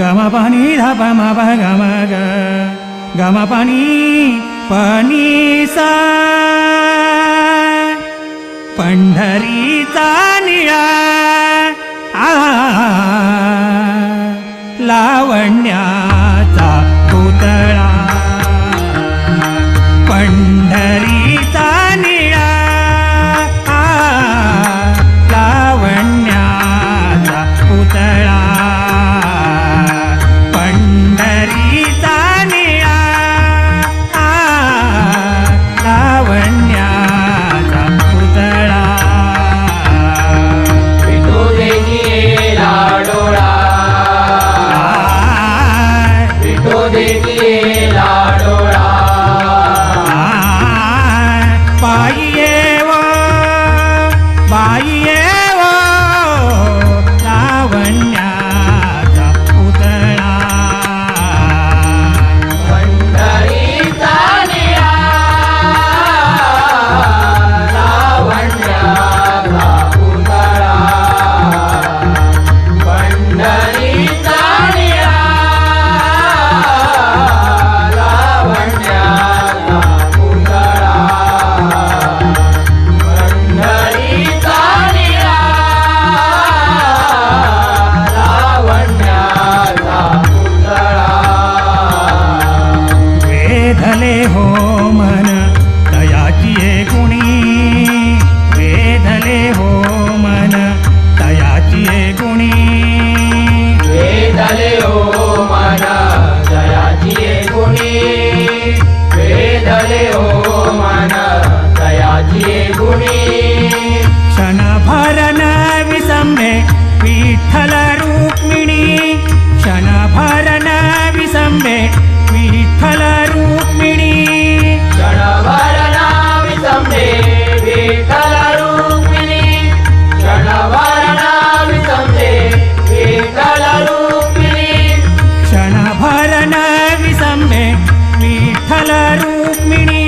गम पाणी धाप माप गम ग गम पाणी पाणी सा पंढरीचा निळा आ लावण्या झाले हो ओ माना दयाची गुणी वेदले ओ हो माना दयाची गुणी क्षणभर विसंभे विठ्ठल रुक्मिणी. क्षणभर विसंभे विठ्ठल हरण विसम्मे विठ्ठल रुक्मिणी।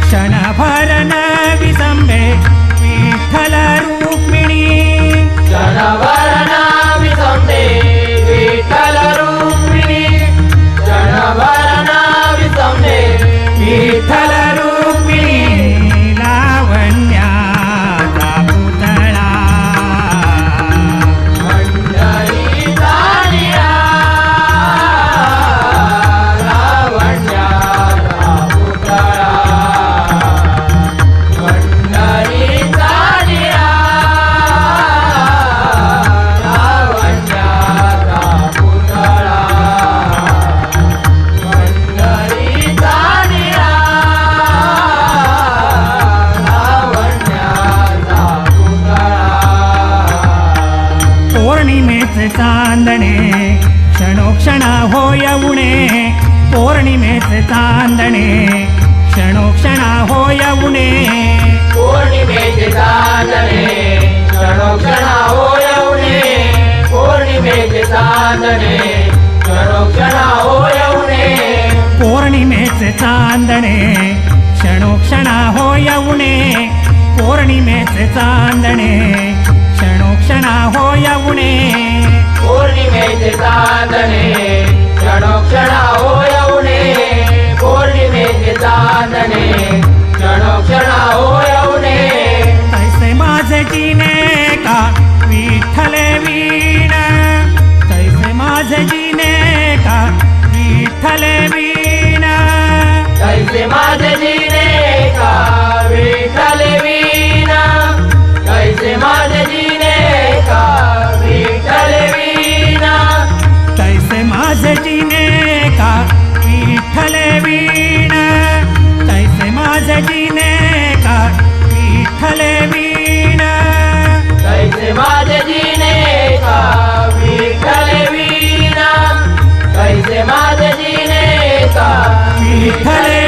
क्षणभरण विसम्मे विठ्ठल रुक्मिणी। क्षणभरण विसम्मे विठ्ठल रुक्मिणी। हो येऊणे पौर्णिमेचे चांदणे. क्षणोक्षणा हो येऊणे पौर्णिमेचे चांदणे. क्षणोक्षणा हो येऊणे पौर्णिमेचे चांदणे. गाठले वीण। कैसे माझे जिने विठ्ठल वीणा। कैसे माझे जिने विठ्ठल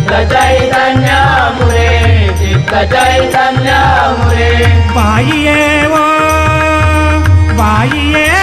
चित्त चैतन्य मुरे चित्त चैतन्य बाई वो बाई